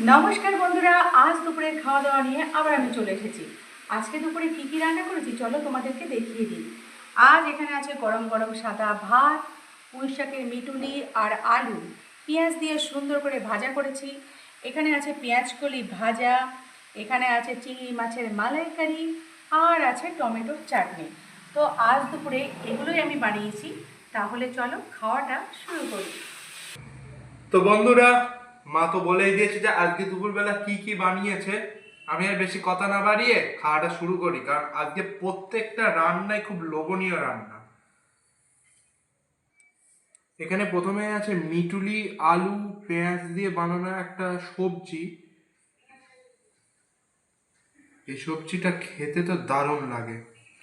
নমস্কার বন্ধুরা, আজ দুপুরের খাওয়া দাওয়া নিয়ে আবার আমি চলে এসেছি। আজকে দুপুরে কী কী রান্না করেছি চলো তোমাদেরকে দেখিয়ে দিই। আজ এখানে আছে গরম গরম সাদা ভাত, পুঁই শাকের মিটুলি আর আলু। পেঁয়াজ দিয়ে সুন্দর করে ভাজা করেছি। এখানে আছে পেঁয়াজ কলি ভাজা, এখানে আছে চিংড়ি মাছের মালাইকারি আর আছে টমেটোর চাটনি। তো আজ দুপুরে এগুলোই আমি বানিয়েছি। তাহলে চলো খাওয়াটা শুরু করি। তো বন্ধুরা মা তো বলেই দিয়েছে যে আজকে দুপুরবেলা কি কি বানিয়েছে, আমি আর বেশি কথা না বাড়িয়ে খাওয়াটা শুরু করি, কারণ আজকে প্রত্যেকটা রান্নাই খুব লোভনীয় রান্না। এখানে প্রথমে আছে মিটুলি, আলু, পেঁয়াজ দিয়ে বানানো একটা সবজি। এই সবজিটা খেতে তো দারুণ লাগে।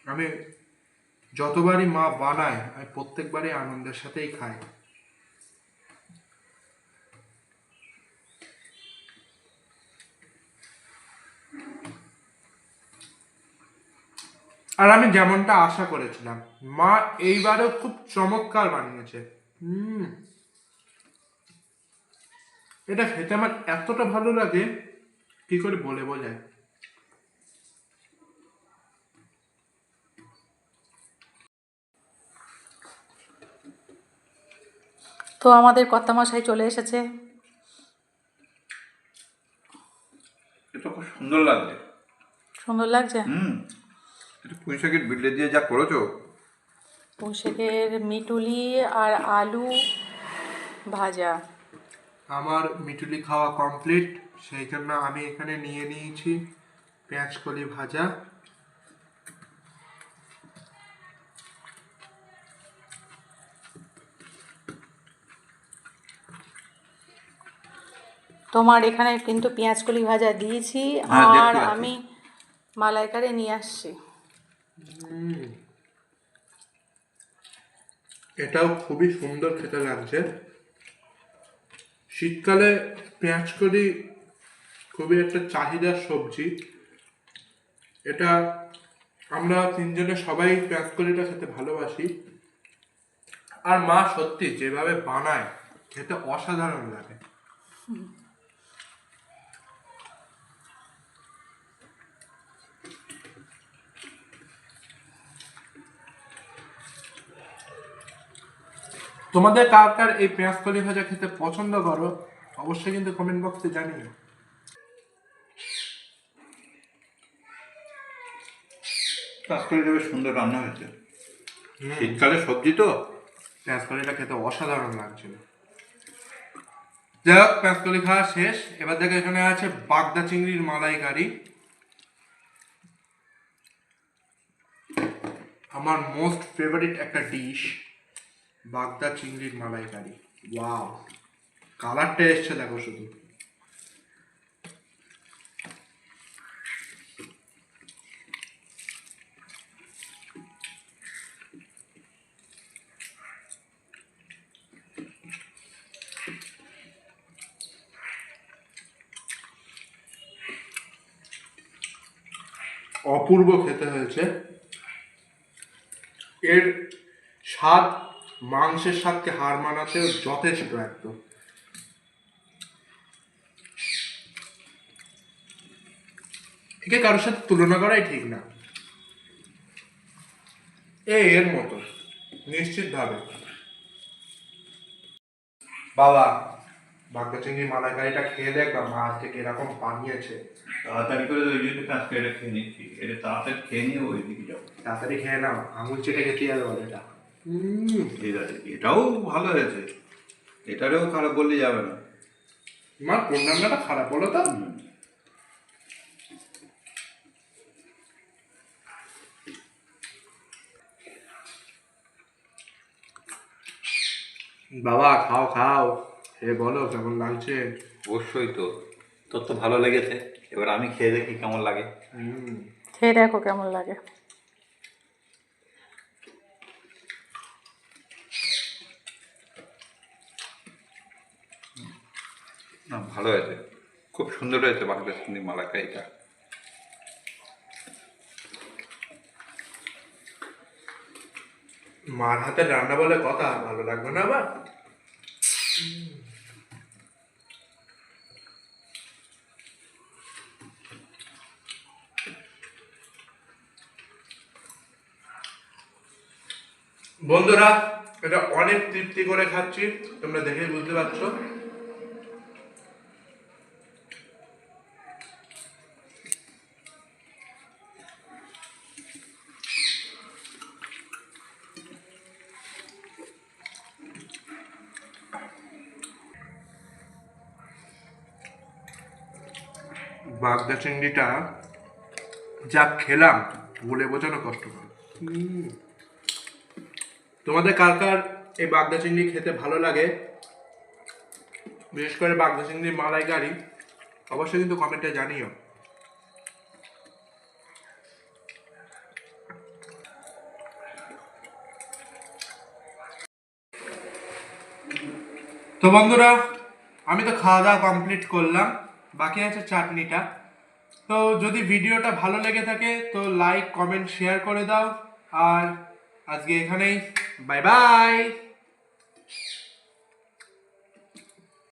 আমি যতবারই মা বানায়, আমি প্রত্যেকবারই আনন্দের সাথেই খাই। আর আমি যেমনটা আশা করেছিলাম। মা এইবারেও খুব চমৎকার বানিয়েছে। হুম। এটা খেতে আমার এতটা ভালো লাগে কি করে বলে বোঝায় তো আমাদের কর্তামশাই চলে এসেছে। এটা খুব সুন্দর লাগছে। সুন্দর লাগছে? হুম। এটা পুঁই বিলে দিয়ে যা করেছ? পুঁশেকের মিটুলি আর আলু ভাজা। আমার মিটুলি খাওয়া কমপ্লিট সেই জন্য আমি এখানে নিয়ে নিয়েছি পেঁয়াজ কলি ভাজা। তোমার এখানে কিন্তু পেঁয়াজ কলি ভাজা দিয়েছি হ্যাঁ, আর আমি মালাইকারে নিয়ে আসছি হুম। এটাও খুবই সুন্দর খেতে লাগছে। শীতকালে পেঁয়াজ কলি খুবই একটা চাহিদার সবজি। এটা আমরা তিনজনে সবাই পেঁয়াজ কলিটা খেতে ভালোবাসি। আর মা সত্যি যেভাবে বানায়, খেতে অসাধারণ লাগে। তোমাদের কার কার এই পেঁয়াজ কলি ভাজা খেতে পছন্দ করো অবশ্যই কিন্তু কমেন্ট বক্সে জানিও। কাঁচকলিটা বেশ সুন্দর রান্না হয়েছে। শীতকালে সবজি তো। পেঁয়াজ কলিটা খেতে অসাধারণ লাগছিল। যাই হোক পেঁয়াজ কলি খাওয়া শেষ। এবার দেখো এখানে আছে বাগদা চিংড়ির মালাইকারি। আমার মোস্ট ফেভারিট একটা ডিশ বাগদা চিংড়ির মালাইকারি ওয়াও। কালারটা এসছে দেখো শুধু। অপূর্ব খেতে হয়েছে। এর স্বাদ মাংসের স্বাদকে হার মানাতেও যথেষ্ট একদম একে কারোর সাথে তুলনা করাই ঠিক না। এ এর মতো নিশ্চিত ভাবে বাবা বাগদা চিংড়ি মালাইকারিটা খেয়ে দেখ বা মা থেকে এরকম বানিয়েছে। তাড়াতাড়ি করে ওই জন্য কাঁচকলিটা খেয়ে নিচ্ছি। এটা তাড়াতাড়ি খেয়ে নিয়ে ওই দিকে যাব তাড়াতাড়ি খেয়ে নাও আঙুল চেটে খেতে যাবে বলে এটা। ঠিক আছে এটাও ভালো হয়েছে। এটারেও খারাপ বললে যাবে না। মা কোন রান্নাটা খারাপ বলো তো। বাবা খাও খাও। এ বলো কেমন লাগছে? অবশ্যই তো। তোর তো ভালো লেগেছে। এবার আমি খেয়ে দেখি কেমন লাগে। হুম। খেয়ে দেখো কেমন লাগে। না, ভালো হয়েছে। খুব সুন্দর হয়েছে বাংলাদেশি মালাকাইটা মার হাতে রান্না বলে কথা ভালো লাগবে না আবার? বন্ধুরা, এটা অনেক তৃপ্তি করে খাচ্ছি, তোমরা দেখেই বুঝতে পারছ। বাগদা চিংড়িটা যা খেলাম বলে বোঝানো কষ্টকর। হুম। তোমাদের কার কার এই বাগদা চিংড়ি খেতে ভালো লাগে? বিশেষ করে বাগদা চিংড়ির গাড়ি অবশ্যই কিন্তু কমেন্টে জানিও। তো বন্ধুরা, আমি তো খাওয়া দাওয়া কমপ্লিট করলাম। বাকি আছে চাটনিটা। তো যদি ভিডিওটা ভালো লেগে থাকে, তো লাইক কমেন্ট শেয়ার করে দাও। আর আজকে এখানেই। Bye bye